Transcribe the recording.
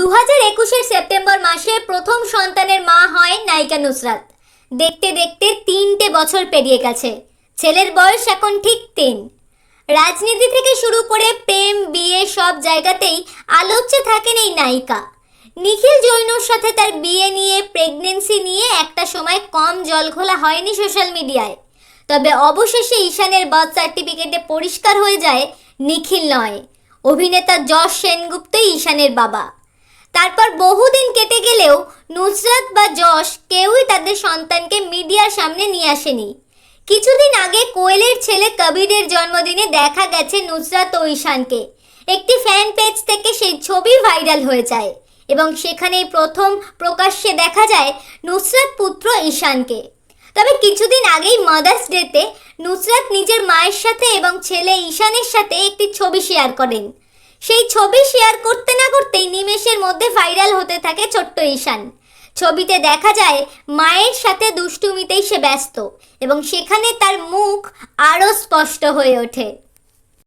দু হাজার একুশের সেপ্টেম্বর মাসে প্রথম সন্তানের মা হয় নায়িকা নুসরাত। দেখতে দেখতে তিনটে বছর পেরিয়ে গেছে। ছেলের বয়স এখন ঠিক তিন। রাজনীতি থেকে শুরু করে প্রেম, বিয়ে সব জায়গাতেই আলোচ্যে থাকেন এই নায়িকা। নিখিল জৈনর সাথে তার বিয়ে নিয়ে প্রেগনেন্সি নিয়ে একটা সময় কম জল ঘোলা হয়নি সোশ্যাল মিডিয়ায়। তবে অবশেষে ঈশানের বার্থ সার্টিফিকেটে পরিষ্কার হয়ে যায় নিখিল নয়। অভিনেতা যশ সেনগুপ্তই ঈশানের বাবা। তারপর বহুদিন কেটে গেলেও নুসরাত বা যশ কেউই তাদের সন্তানকে মিডিয়ার সামনে নিয়ে আসেনি। কিছুদিন আগে কোয়েলের ছেলে কবিরের জন্মদিনে দেখা গেছে নুসরাত ও ঈশানকে। একটি ফ্যান পেজ থেকে সেই ছবি ভাইরাল হয়ে যায় এবং সেখানেই প্রথম প্রকাশ্যে দেখা যায় নুসরাত পুত্র ঈশানকে। তবে কিছুদিন আগেই মাদার্স ডেতে নুসরাত নিজের মায়ের সাথে এবং ছেলে ঈশানের সাথে একটি ছবি শেয়ার করেন। সেই ছবি শেয়ার করতে না করতেই নিমেষের মধ্যে ভাইরাল হতে থাকে ছোট্ট ঈশান। ছবিতে দেখা যায়, মায়ের সাথে দুষ্টুমিতেই সে ব্যস্ত এবং সেখানে তার মুখ আরও স্পষ্ট হয়ে ওঠে।